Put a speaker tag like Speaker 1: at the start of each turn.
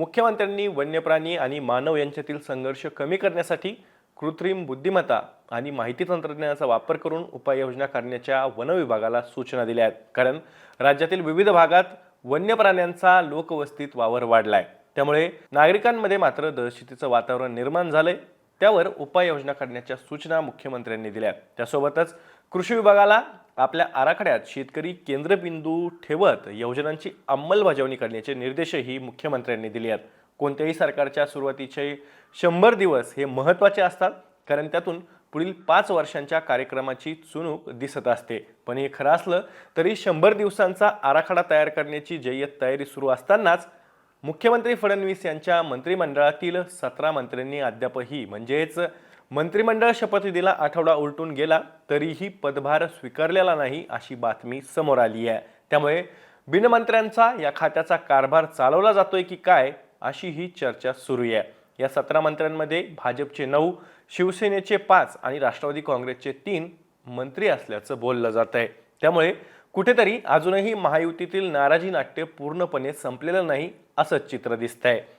Speaker 1: मुख्यमंत्र्यांनी वन्यप्राणी आणि मानव यांच्यातील संघर्ष कमी करण्यासाठी कृत्रिम बुद्धिमत्ता आणि माहिती तंत्रज्ञानाचा वापर करून उपाययोजना करण्याच्या वन विभागाला सूचना दिल्या आहेत. कारण राज्यातील विविध भागात वन्य प्राण्यांचा लोकवस्तीत वावर वाढलाय. त्यामुळे नागरिकांमध्ये मात्र दहशतीचं वातावरण निर्माण झालंय. त्यावर उपाययोजना करण्याच्या सूचना मुख्यमंत्र्यांनी दिल्या त्यासोबतच कृषी विभागाला आपल्या आराखड्यात शेतकरी केंद्रबिंदू ठेवत योजनांची अंमलबजावणी करण्याचे निर्देशही मुख्यमंत्र्यांनी दिले आहेत. कोणत्याही सरकारच्या सुरुवातीचे शंभर दिवस हे महत्त्वाचे असतात कारण त्यातून पुढील पाच वर्षांच्या कार्यक्रमाची चुणूक दिसत असते. पण हे खरं असलं तरी शंभर दिवसांचा आराखडा तयार करण्याची जय्यत तयारी सुरू असतानाच मुख्यमंत्री फडणवीस यांच्या मंत्रिमंडळातील सतरा मंत्र्यांनी अद्यापही म्हणजेच मंत्रिमंडळ शपथविधीला आठवडा उलटून गेला तरीही पदभार स्वीकारलेला नाही अशी बातमी समोर आली आहे. त्यामुळे बिनमंत्र्यांचा या खात्याचा कारभार चालवला जातोय की काय अशी ही चर्चा सुरू आहे. या सतरा मंत्र्यांमध्ये भाजपचे नऊ शिवसेनेचे पाच आणि राष्ट्रवादी काँग्रेसचे तीन मंत्री असल्याचं बोललं जात आहे त्यामुळे कुठेतरी अजूनही महायुतीतील नाराजी नाट्य पूर्णपणे संपलेलं नाही असंच चित्र दिसतंय.